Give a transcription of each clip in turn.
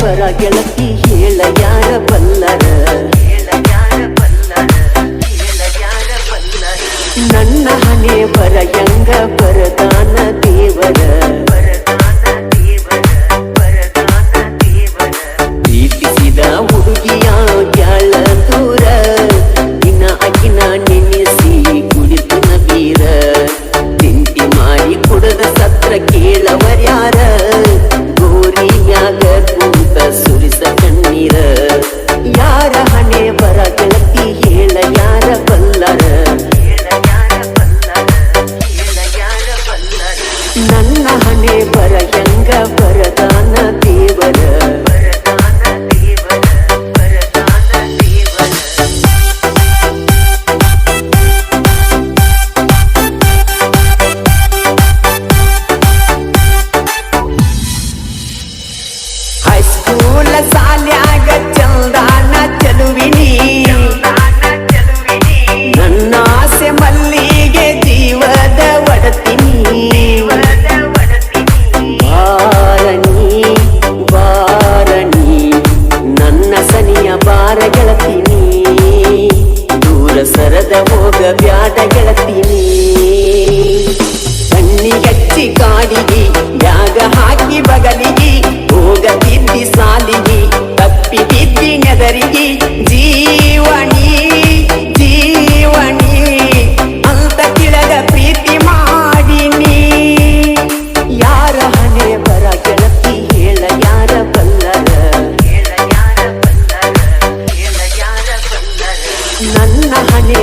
ಬರ ಗೆಳತಿ ಹೇಳ ಯಾರ ಬಲ್ಲರ? ನನ್ನ ಹಣೆ ಬರ ಯಂಗ ಬರದಾನ ದೇವರ? ಗೆಳತೀನಿ ಕಣ್ಣಿ ಹಚ್ಚಿ ಬ್ಯಾಗ ಹಾಕಿ ಬಗಲಿಗಿ ಹೋಗ ಬಿದ್ದಿ ಸಾಲಿಗಿ ತಪ್ಪಿ ಬಿದ್ದಿ ಜೀವಣಿ ಜೀವಣಿ ಅಂತ ತಿಳಿದ ಪ್ರೀತಿ ಮಾಡಿನಿ ಯಾರ ಹಣೆ ಬರ ಗೆಳತಿ ಹೇಳ ಯಾರ ಬಲ್ಲರ ನನ್ನ ಹಣೆ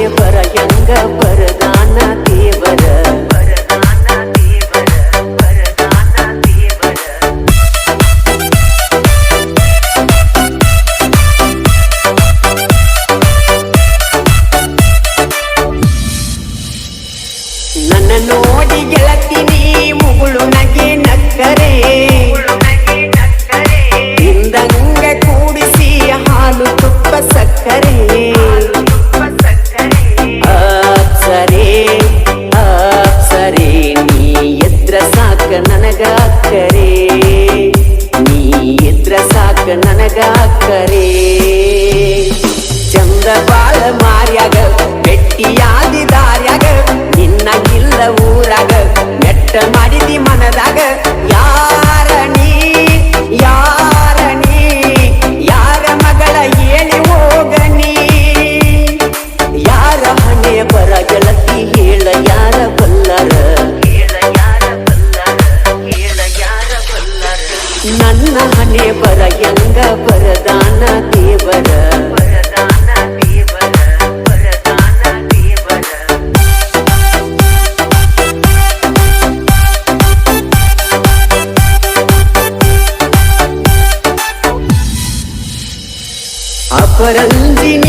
ಸಾಕ ನನಗ ಚಂದ ಬಾಳ ಮಾರ್ಯಾಗ ಬೆಟ್ಟಿಯಾದಿ ದಾರ್ಯಾಗ ನಿನ್ನ ಇಲ್ಲ ಊರಾಗ ನೆಟ್ಟ ಮಾಡಿದಿ ಮನದಾಗ. ಯಾರ ನೀ? ಯಾರ ನೀ? ಯಾರ ಮಗಳ ಏಳಿ ಹೋಗನಿ ಯಾರ ಹಣೆ ಬರ ಗೆಳತಿ ಹೇಳ ಯಾರ ಬಲ್ಲರ? ನನ್ನ ಹಣೆ ಬರ ಹೆಂಗ ಬರದಾನ ದೇವರ ಅಪರಂಜಿನಿ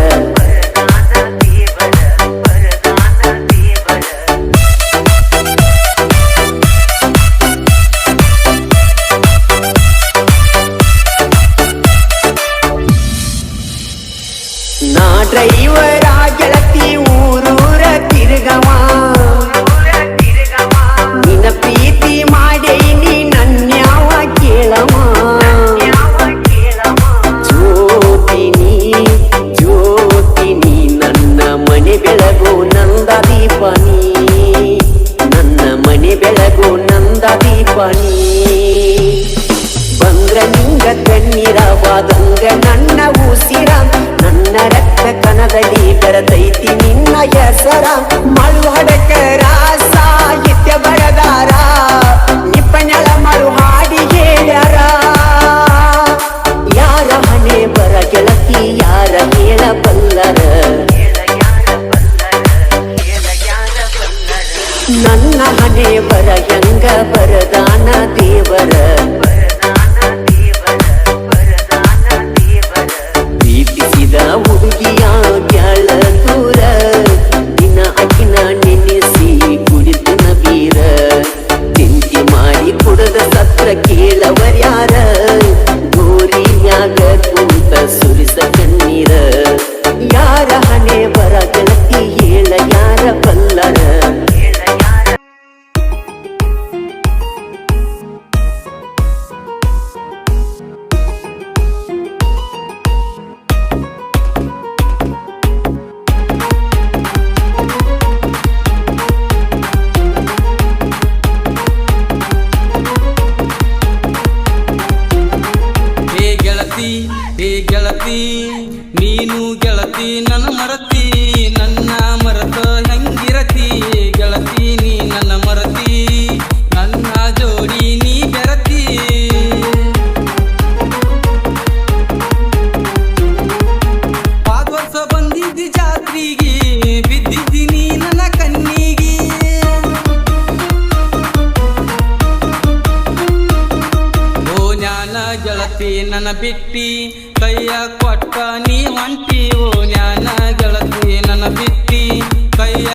ಬೆಳಗು ನಂದ ದೀಪನಿ. ನನ್ನ ಮನೆ ಬೆಳಗು ನಂದ ದೀಪನಿ. ಬಂದ್ರ ನಿಂಗ ಕಣ್ಣೀರವಾದಂಗ ನನ್ನ ಉಸಿರ. ನನ್ನ ರಕ್ತ ಕಣದಲ್ಲಿ ಬೆರೆತೈತಿ ನಿನ್ನ ಹೆಸರ. ಮಳುಹಡಕರ ವರದಾನ ದೇವರ ನನ್ನ ಬಿಟ್ಟಿ ಕೈಯ ಕೊಟ್ಟ ನೀ ಹೊಂಟಿ ಓ ಜ್ಞಾನ ಗೆಳತಿ ನನ್ನ ಬಿಟ್ಟಿ ಕೈಯ